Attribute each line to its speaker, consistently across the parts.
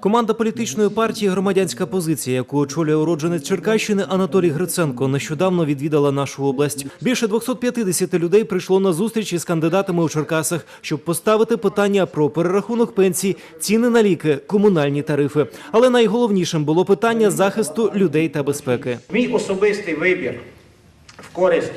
Speaker 1: Команда політичної партії Громадянська позиція, яку очолює уродженець Черкащини Анатолій Гриценко, нещодавно відвідала нашу область. Більше 250 людей прийшло на зустріч із кандидатами у Черкасах, щоб поставити питання про перерахунок пенсій, ціни на ліки, комунальні тарифи. Але найголовнішим було питання захисту людей та безпеки.
Speaker 2: Мій особистий вибір в користь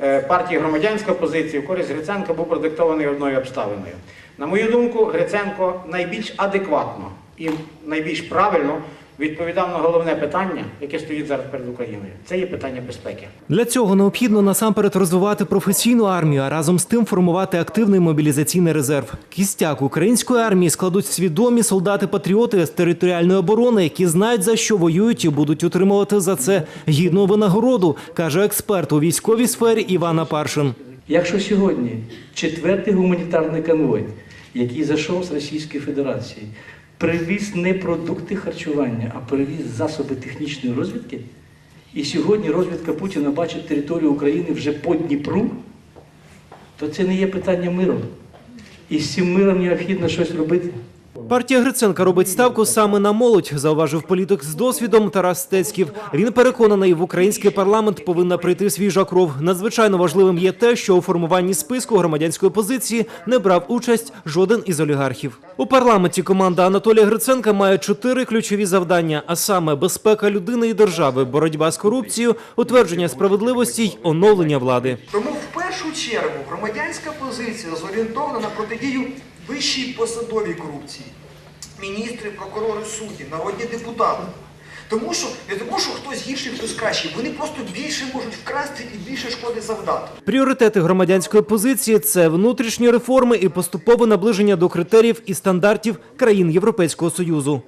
Speaker 2: е, партії громадянська позиція, в користь Гриценка був продиктований одною обставиною. На мою думку, Гриценко найбільш адекватно і найбільш правильно відповідав на головне питання, яке стоїть зараз перед Україною. Це є питання безпеки.
Speaker 1: Для цього необхідно насамперед розвивати професійну армію, а разом з тим формувати активний мобілізаційний резерв. Кістяк української армії складуть свідомі солдати-патріоти з територіальної оборони, які знають за що воюють і будуть отримувати за це гідну винагороду, каже експерт у військовій сфері Івана Паршин.
Speaker 3: Якщо сьогодні четвертий гуманітарний конвой, який зайшов з Російської Федерації, привіз не продукти харчування, а привіз засоби технічної розвідки, і сьогодні розвідка Путіна бачить територію України вже по Дніпру, то це не є питання миру. І з цим миром необхідно щось робити.
Speaker 1: Партія Гриценка робить ставку саме на молодь, зауважив політик з досвідом Тарас Стецьків. Він переконаний, в український парламент повинна прийти свіжа кров. Надзвичайно важливим є те, що у формуванні списку громадянської позиції не брав участь жоден із олігархів. У парламенті команда Анатолія Гриценка має чотири ключові завдання: а саме безпека людини і держави, боротьба з корупцією, утвердження справедливості й оновлення влади.
Speaker 4: Тому в першу чергу громадянська позиція зорієнтована на протидію вищій посадовій корупції. Міністри, прокурори, судді, народні депутати. Тому що не тому, що хтось гірший, хтось кращий. Вони просто більше можуть вкрасти і більше шкоди завдати.
Speaker 1: Пріоритети громадянської позиції це внутрішні реформи і поступове наближення до критеріїв і стандартів країн Європейського союзу.